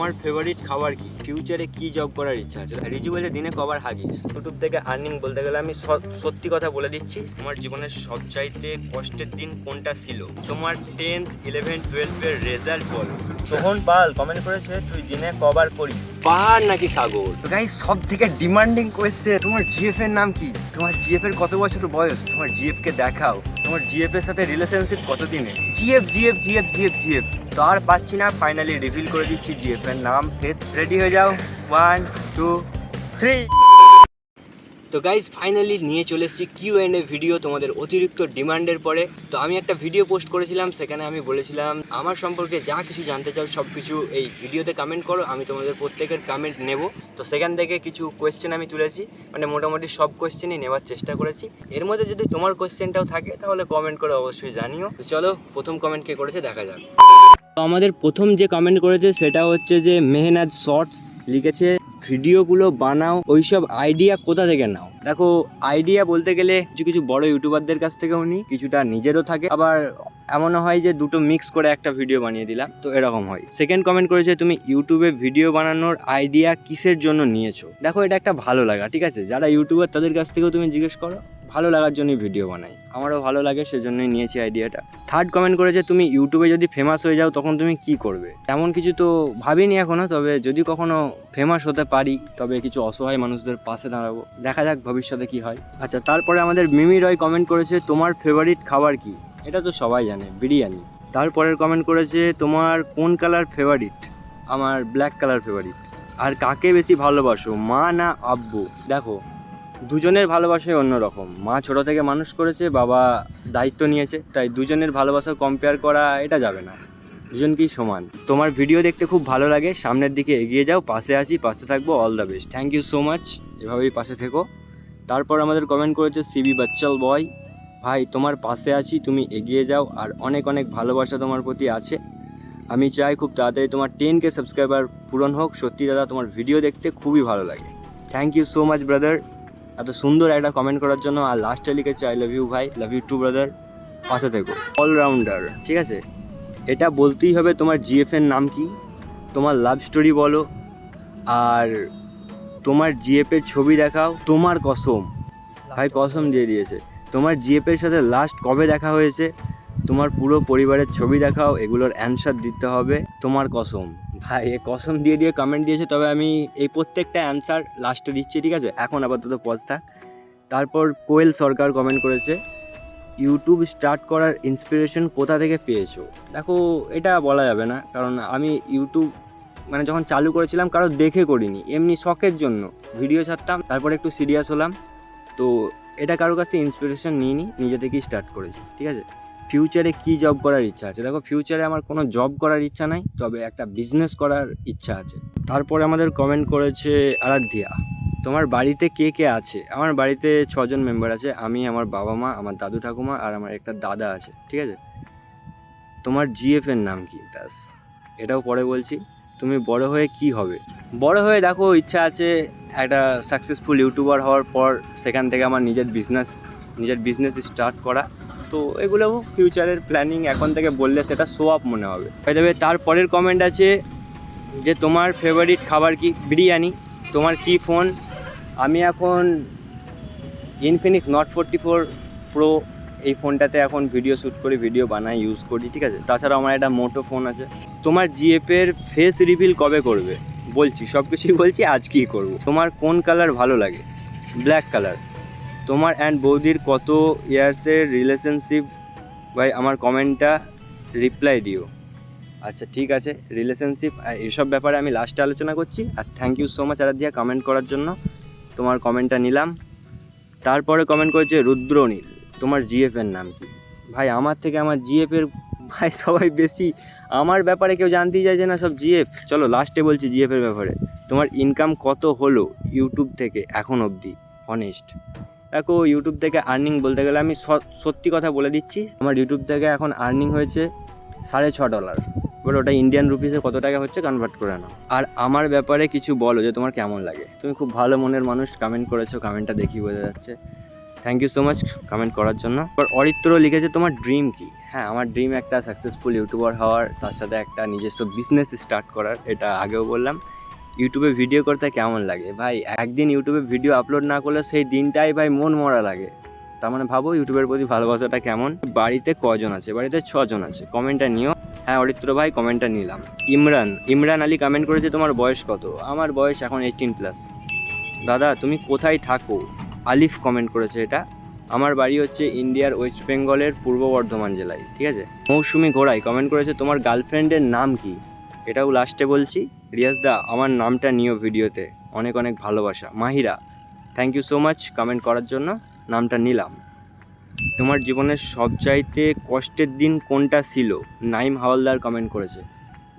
তোমার ফেভারিট খাবার কি? ফিউচারে কি জব করার ইচ্ছা আছে? রিজু বলে দিনে কবার হাগিস। ইউটিউব থেকে আর্নিং বলতে গেলে আমি সত্যি কথা বলে দিচ্ছি তোমার জীবনের সবচাইতে কষ্টের দিন কোনটা ছিল? তোমার টেন্থ ইলেভেন টুয়েলভের রেজাল্ট বলো। সোহন পাল কমেন্ট করেছে তুই দিনে কবার করিস। পাহাড় নাকি সাগর? গাইস সব থেকে ডিমান্ডিং কোয়েশ্চেন তোমার জিএফ এর নাম কি? তোমার জিএফ এর কত বছর বয়স? তোমার জিএফ কে দেখাও। তোমার জিএফ এর সাথে রিলেশনশিপ কতদিনে G F G F G F G F G F তো আর পাচ্ছি না ফাইনালি রিভিল করে দিচ্ছি জিএফ এর নাম। ফেস রেডি হয়ে যাও। ওয়ান টু থ্রি তো গাইজ ফাইনালি নিয়ে চলে এসেছি কিউ এন্ড এ ভিডিও তোমাদের অতিরিক্ত ডিমান্ডের পরে। তো আমি একটা ভিডিও পোস্ট করেছিলাম, সেখানে আমি বলেছিলাম, আমার সম্পর্কে যা কিছু জানতে চাও সব কিছু এই ভিডিওতে কমেন্ট করো, আমি তোমাদের প্রত্যেকের কমেন্ট নেব। তো সেখান থেকে কিছু কোয়েশ্চেন আমি তুলেছি মানে মোটামুটি সব কোয়েশ্চেনই নেওয়ার চেষ্টা করেছি। এর মধ্যে যদি তোমার কোয়েশ্চেনটাও থাকে, তাহলে কমেন্ট করে অবশ্যই জানিও। তো চলো, প্রথম কমেন্ট কে করেছে, দেখা যাক। তো আমাদের প্রথম যে কমেন্ট করেছে সেটা হচ্ছে যে মেহনাজ শর্টস লিখেছে, ভিডিওগুলো বানাও, ওইসব আইডিয়া কোথা থেকে নাও? দেখো আইডিয়া বলতে গেলে কিছু কিছু বড় ইউটিউবারদের কাছ থেকেও নিই কিছুটা নিজেরও থাকে। আবার এমনও হয় যে দুটো মিক্স করে একটা ভিডিও বানিয়ে দিলাম, তো এরকম হয়। সেকেন্ড কমেন্ট করেছে, তুমি ইউটিউবে ভিডিও বানানোর আইডিয়া কিসের জন্য নিয়েছো? দেখো, এটা একটা ভালো লাগা, ঠিক আছে? যারা ইউটিউবার তাদের কাছ থেকেও তুমি জিজ্ঞেস করো। ভালো লাগার জন্যই ভিডিও বানাই। আমারও ভালো লাগে, সেজন্যই নিয়েছি আইডিয়াটা থার্ড কমেন্ট করেছে, তুমি ইউটিউবে যদি ফেমাস হয়ে যাও, তখন তুমি কি করবে? তেমন কিছু তো ভাবিনি এখনও তবে যদি কখনো ফেমাস হতে পারি, তবে কিছু অসহায় মানুষদের পাশে দাঁড়াবো। দেখা যাক ভবিষ্যতে কি হয়। আচ্ছা তারপরে আমাদের মিমি রয় কমেন্ট করেছে, তোমার ফেভারিট খাবার কি? এটা তো সবাই জানে, বিরিয়ানি। তারপরের কমেন্ট করেছে, তোমার কোন কালার ফেভারিট আমার ব্ল্যাক কালার ফেভারিট আর কাকে বেশি ভালোবাসো, মা না আব্বু? দেখো দুজনের ভালোবাসাই অন্যরকম। মা ছোট থেকে মানুষ করেছে, বাবা দায়িত্ব নিয়েছে, তাই দুজনের ভালোবাসা কম্পেয়ার করা এটা যাবে না। দুজনকেই সমান। তোমার ভিডিও দেখতে খুব ভালো লাগে, সামনের দিকে এগিয়ে যাও, পাশে আছি, পাশে থাকব all the best thank you so much এভাবেই পাশে থেকো। তারপর আমাদের কমেন্ট করেছে সিবি বাচ্চাল বয় ভাই, তোমার পাশে আছি, তুমি এগিয়ে যাও, আর অনেক অনেক ভালোবাসা তোমার প্রতি আছে। আমি চাই খুব তাড়াতাড়ি তোমার টেন কে সাবস্ক্রাইবার পূরণ হোক। সত্যি দাদা, তোমার ভিডিও দেখতে খুবই ভালো লাগে। Thank you so much brother এত সুন্দর একটা কমেন্ট করার জন্য আর লাস্টে লিখেছে আই লাভ ইউ ভাই। লাভ ইউ টু ব্রাদার পাশে থেকো। অলরাউন্ডার ঠিক আছে? এটা বলতেই হবে তোমার জিএফ এর নাম কি? তোমার লাভ স্টোরি বলো, আর তোমার জিএফ এর ছবি দেখাও। তোমার কসম, ভাই কসম দিয়ে দিয়েছে। তোমার জিএফ এর সাথে লাস্ট কবে দেখা হয়েছে? তোমার পুরো পরিবারের ছবি দেখাও, এগুলোর অ্যান্সার দিতে হবে। তোমার কসম। ভাই, এ কসম দিয়ে দিয়ে কমেন্ট দিয়েছে, তবে আমি এই প্রত্যেকটা অ্যান্সার লাস্টে দিচ্ছি, ঠিক আছে? এখন আপাতত পজ থাক। তারপর কোয়েল সরকার কমেন্ট করেছে ইউটিউব স্টার্ট করার ইন্সপিরেশন কোথা থেকে পেয়েছ? দেখো, এটা বলা যাবে না, কারণ আমি ইউটিউব মানে যখন চালু করেছিলাম, কারও দেখে করিনি। এমনি শখের জন্য। ভিডিও ছাড়তাম, তারপর একটু সিরিয়াস হলাম। তো এটা কারোর কাছ থেকে ইন্সপিরেশন নিইনি, নিজে থেকেই স্টার্ট করেছি, ঠিক আছে? ফিউচারে কি জব করার ইচ্ছা আছে? দেখো ফিউচারে আমার কোনো জব করার ইচ্ছা নাই, তবে একটা বিজনেস করার ইচ্ছা আছে। তারপরে আমাদের কমেন্ট করেছে আরাধ্যা, তোমার বাড়িতে কে কে আছে? আমার বাড়িতে ছজন মেম্বার আছে, আমি, আমার বাবা মা, আমার দাদু ঠাকুমা আর আমার একটা দাদা আছে, ঠিক আছে? তোমার জিএফ এর নাম কি? ব্যাস, এটাও পরে বলছি, তুমি বড় হয়ে কি হবে? বড় হয়ে দেখো, ইচ্ছা আছে একটা সাকসেসফুল ইউটিউবার হওয়ার পর, সেখান থেকে আমার নিজের বিজনেস নিজের বিজনেস স্টার্ট করা। তো এগুলো ফিউচারের প্ল্যানিং এখন থেকে বললে সেটা শো আপ মনে হবে। তবে তারপরের কমেন্ট আছে যে, তোমার ফেভারিট খাবার কি? বিরিয়ানি। তোমার কি ফোন আমি এখন Infinix note forty four pro এই ফোনটাতে এখন ভিডিও শ্যুট করি ভিডিও বানাই ইউজ করি, ঠিক আছে? তাছাড়া আমার একটা মোটো ফোন আছে। তোমার জিএপের ফেস রিভিল কবে করবে? বলছি সব কিছুই বলছি, আজকেই করব। তোমার কোন কালার ভালো লাগে? ব্ল্যাক কালার তোমার অ্যান্ড বৌদির কত ইয়ার্সের রিলেশনশিপ ভাই, আমার কমেন্টটা রিপ্লাই দিও। আচ্ছা ঠিক আছে রিলেশনশিপ এসব ব্যাপারে আমি লাস্টে আলোচনা করছি। আর thank you so much Aradhya comment করার জন্য। তোমার কমেন্টটা নিলাম। তারপরে কমেন্ট করেছে রুদ্রনীল। তোমার জিএফের নাম কি? ভাই, আমার থেকে আমার জিএফের ভাই, সবাই বেশি। আমার ব্যাপারে কেউ জানতেই চাইছে না সব জিএফ চলো লাস্টে বলছি জিএফের ব্যাপারে। তোমার ইনকাম কত হলো ইউটিউব থেকে এখন অবধি? অনেস্ট দেখো ইউটিউব থেকে আর্নিং বলতে গেলে আমি সত্যি কথা বলে দিচ্ছি, আমার ইউটিউব থেকে এখন আর্নিং হয়েছে সাড়ে ছ ডলার এবার ওটা ইন্ডিয়ান রুপিসে কত টাকা হচ্ছে কনভার্ট করে নাও। আর আমার ব্যাপারে কিছু বলো যে তোমার কেমন লাগে? তুমি খুব ভালো মনের মানুষ কমেন্ট করেছ কমেন্টটা দেখি বোঝা যাচ্ছে। Thank you so much comment করার জন্য। এবার অরিত্র লিখেছে, তোমার ড্রিম কি? হ্যাঁ আমার ড্রিম একটা সাকসেসফুল ইউটিউবার হওয়ার, তার সাথে একটা নিজস্ব বিজনেস স্টার্ট করার, এটা আগেও বললাম। ইউটিউবে ভিডিও করতে কেমন লাগে? ভাই, একদিন ইউটিউবে ভিডিও আপলোড না করলে সেই দিনটাই ভাই মন মরা লাগে। তার মানে ভাবো ইউটিউবের প্রতি ভালোবাসাটা কেমন? বাড়িতে কজন আছে? বাড়িতে ছজন আছে। কমেন্টটা নিও। হ্যাঁ অরিত্র ভাই কমেন্টটা নিলাম। ইমরান ইমরান আলী কমেন্ট করেছে তোমার বয়স কত? আমার বয়স এখন এইটিন প্লাস দাদা, তুমি কোথায় থাকো? আলিফ কমেন্ট করেছে এটা। আমার বাড়ি হচ্ছে ইন্ডিয়ার ওয়েস্ট বেঙ্গলের পূর্ব বর্ধমান জেলায়, ঠিক আছে? মৌসুমি ঘোড়াই কমেন্ট করেছে, তোমার গার্লফ্রেন্ডের নাম কি? এটাও লাস্টে বলছি। রিয়াজ দা আমার নামটা নিও ভিডিওতে। অনেক অনেক ভালোবাসা। Mahira thank you so much comment করার জন্য নামটা নিলাম। তোমার জীবনের সবচাইতে কষ্টের দিন কোনটা ছিল? নাইম হাওয়ালদার কমেন্ট করেছে।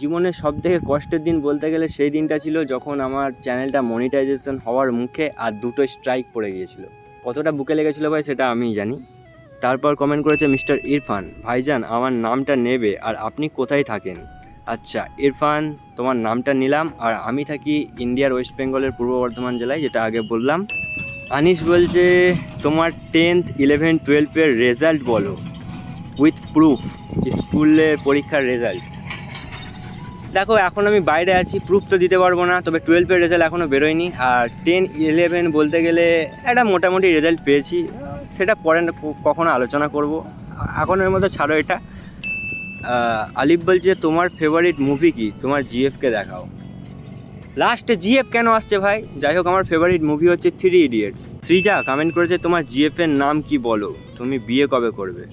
জীবনের সব থেকে কষ্টের দিন বলতে গেলে সেই দিনটা ছিল যখন আমার চ্যানেলটা মনিটাইজেশন হওয়ার মুখে আর দুটো স্ট্রাইক পড়ে গিয়েছিল। কতটা বুকে লেগেছিল ভাই সেটা আমিই জানি। তারপর কমেন্ট করেছে মিস্টার ইরফান, ভাইজান, আমার নামটা নেবে আর আপনি কোথায় থাকেন? আচ্ছা ইরফান, তোমার নামটা নিলাম আর আমি থাকি ইন্ডিয়ার ওয়েস্ট বেঙ্গলের পূর্ব বর্ধমান জেলায়, যেটা আগে বললাম। আনিস বলছে, তোমার টেন্থ ইলেভেন টুয়েলভের রেজাল্ট বলো উইথ প্রুফ স্কুলে পরীক্ষার রেজাল্ট দেখো, এখন আমি বাইরে আছি প্রুফ তো দিতে পারব না, তবে টুয়েলভের রেজাল্ট এখনও বেরোয়নি। আর টেন ইলেভেন বলতে গেলে একটা মোটামুটি রেজাল্ট পেয়েছি, সেটা পরে কখনো আলোচনা করব। এখন এর মধ্যে ছাড়ো এটা। আলিফ বলছে তোমার ফেভারিট মুভি কি? তোমার জিএফকে দেখাও। লাস্টে জিএফ কেন আসছে ভাই? যাই হোক আমার ফেভারিট মুভি হচ্ছে থ্রি ইডিয়েটস সৃজা কমেন্ট করেছে তোমার জিএফ এর নাম কি বলো? তুমি বিয়ে কবে করবে?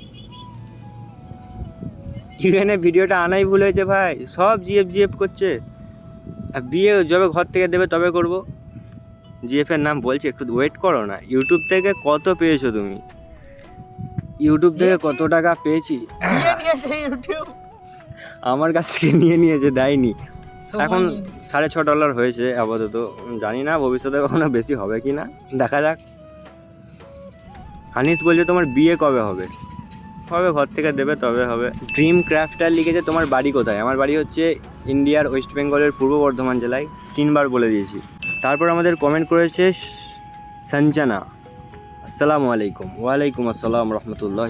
ইভেনে ভিডিওটা আনাই ভুল হয়েছে ভাই। সব জিএফ জিএফ করছে। আর বিয়ে যবে ঘর থেকে দেবে তবে করব। জিএফ এর নাম বলছে একটু ওয়েট করো না। ইউটিউব থেকে কত পেয়েছ তুমি? ইউটিউব থেকে কত টাকা পেয়েছি? আমার কাছ থেকে নিয়ে নিয়েছে দেয়নি। এখন সাড়ে ছ ডলার হয়েছে আপাতত। জানি না ভবিষ্যতে কখনো বেশি হবে কি না। দেখা যাক। হানিস বলছে তোমার বিয়ে কবে হবে? হবে ঘর থেকে দেবে তবে হবে। ড্রিম ক্রাফটার লিখেছে তোমার বাড়ি কোথায়? আমার বাড়ি হচ্ছে ইন্ডিয়ার ওয়েস্ট বেঙ্গলের পূর্ব বর্ধমান জেলায় তিনবার বলে দিয়েছি। তারপর আমাদের কমেন্ট করেছে সঞ্জনা আসসালামু আলাইকুম। ওয়ালাইকুম আসসালাম রহমতুল্লাহ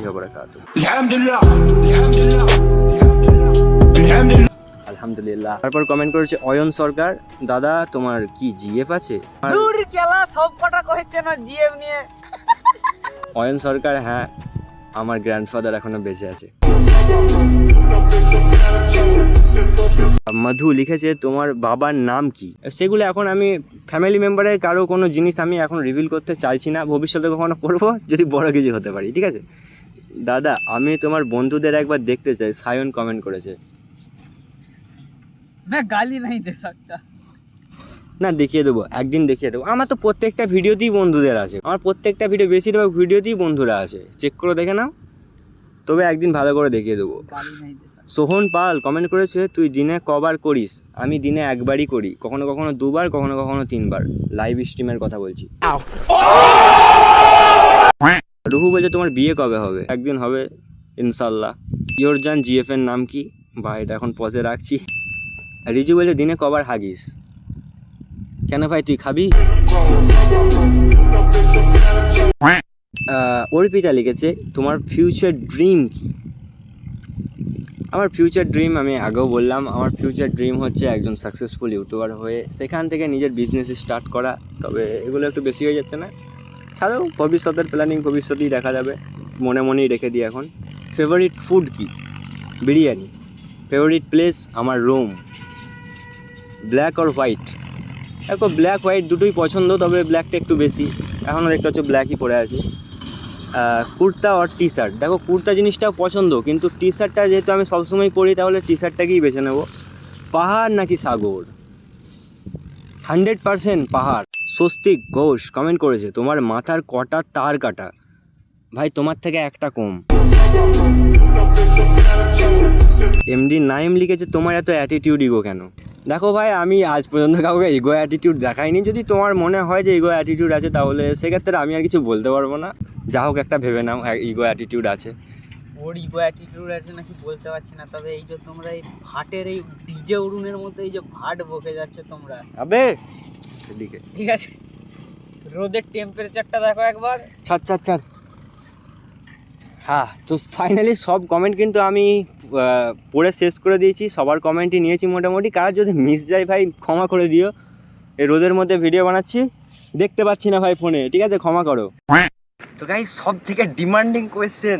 আলহামদুলিল্লাহ তারপর কমেন্ট করেছে অয়ন সরকার দাদা তোমার কি জিএফ আছে? দূর খেলা সব কটা কহেছে না জিএফ নিয়ে। অয়ন সরকার হ্যাঁ আমার গ্র্যান্ডফাদার এখনও বেঁচে আছে। মধু লিখেছে তোমার বাবার নাম কি? সেগুলো এখন আমি ফ্যামিলি মেম্বারের কারও কোনো জিনিস আমি এখন রিভিল করতে চাইছি না। ভবিষ্যতে কখনো করব যদি বড় কিছু হতে পারি ঠিক আছে? দাদা আমি তোমার বন্ধুদের একবার দেখতে চাই। সায়ন কমেন্ট করেছে। না দেখিয়ে দেবো একদিন দেখিয়ে দেবো। আমার তো প্রত্যেকটা ভিডিওতেই বন্ধুদের আছে। আমার প্রত্যেকটা ভিডিও বেশিরভাগ ভিডিওতেই বন্ধুরা আছে। চেক করে দেখে নাও। তবে একদিন ভালো করে দেখিয়ে দেবো। সোহন পাল কমেন্ট করেছে, তুই দিনে কবার করিস, আমি দিনে একবারই করি, কখনো কখনো দুবার, কখনো কখনো তিনবার। লাইভ স্ট্রিমের কথা বলছি। রুহু বলছে, তোমার বিয়ে কবে হবে? একদিন হবে ইনশাল্লাহ ইয়োরজান জিএফ এর নাম কি? বা এটা এখন পজে রাখছি। রিজু বলছে, দিনে কবার হাগিস। কেন ভাই, তুই খাবি? অর্পিতা লিখেছে, তোমার ফিউচার ড্রিম কি? আমার ফিউচার ড্রিম আমি আগেও বললাম, আমার ফিউচার ড্রিম হচ্ছে একজন সাকসেসফুল ইউটিউবার হয়ে সেখান থেকে নিজের বিজনেস স্টার্ট করা। তবে এগুলো একটু বেশি হয়ে যাচ্ছে না। ছাড়াও ভবিষ্যতের প্ল্যানিং ভবিষ্যতেই দেখা যাবে। মনে মনেই রেখে দিই এখন। ফেভারিট ফুড কি? বিরিয়ানি। ফেভারিট প্লেস আমার রুম ব্ল্যাক আর হোয়াইট দেখো ব্ল্যাক হোয়াইট দুটোই পছন্দ, তবে ব্ল্যাকটা একটু বেশি। এখনও দেখতে পাচ্ছ ব্ল্যাকই পরে আছি। কুর্তা আর টি শার্ট দেখো, কুর্তা জিনিসটাও পছন্দ, কিন্তু টি শার্টটা যেহেতু আমি সবসময় পরি, তাহলে টি শার্টটাকেই বেছে নেব। পাহাড় নাকি সাগর? হান্ড্রেড পারসেন্ট পাহাড়। স্বস্তিক ঘোষ কমেন্ট করেছে, তোমার মাথার কটা তার কাটা? ভাই, তোমার থেকে একটা কম। এমডি নাইম লিখেছে, তোমার এত অ্যাটিটিউড ইগো কেন? দেখো ভাই আমি আজ পর্যন্ত কাউকে ইগো অ্যাটিটিউড দেখাইনি। যদি তোমার মনে হয় যে ইগো অ্যাটিটিউড আছে তাহলে সেক্ষেত্রে আমি আর কিছু বলতে পারব না। যা হোক একটা ভেবে নাও ইগো অ্যাটিটিউড আছে। ওর ইগো অ্যাটিটিউড আছে নাকি বলতে পারছি না তবে এই যে তোমরা এই ভাটের এই ডিজে উড়ুনের মধ্যে এই যে ভাট বকে যাচ্ছে তোমরা। আবে সেদিকে। ঠিক আছে। রোদের টেম্পারেচারটা দেখো একবার। ছাড় ছাড় ছাড়। হ্যাঁ তো ফাইনালি সব কমেন্ট কিন্তু আমি পড়ে শেষ করে দিয়েছি, সবার কমেন্টই নিয়েছি মোটামুটি। কার যদি মিস যায় ভাই, ক্ষমা করে দিও। এই রোদের মধ্যে ভিডিও বানাচ্ছি। দেখতে পাচ্ছি না ভাই ফোনে ঠিক আছে? ক্ষমা করো। তো গাই সব থেকে ডিমান্ডিং কোয়েশ্চেন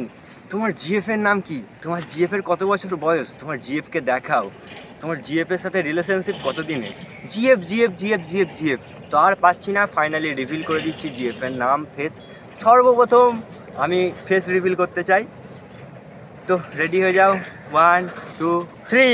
তোমার জিএফ এর নাম কি? তোমার জিএফ এর কত বছর বয়স? তোমার জিএফ কে দেখাও। তোমার জিএফ এর সাথে রিলেশনশিপ কত দিনে GF GF GF GF GF তো আর পাচ্ছি না ফাইনালি রিভিল করে দিচ্ছি জিএফ এর নাম ফেস সর্বপ্রথম আমি ফেস রিভিল করতে চাই। তো রেডি হয়ে যাও. One two three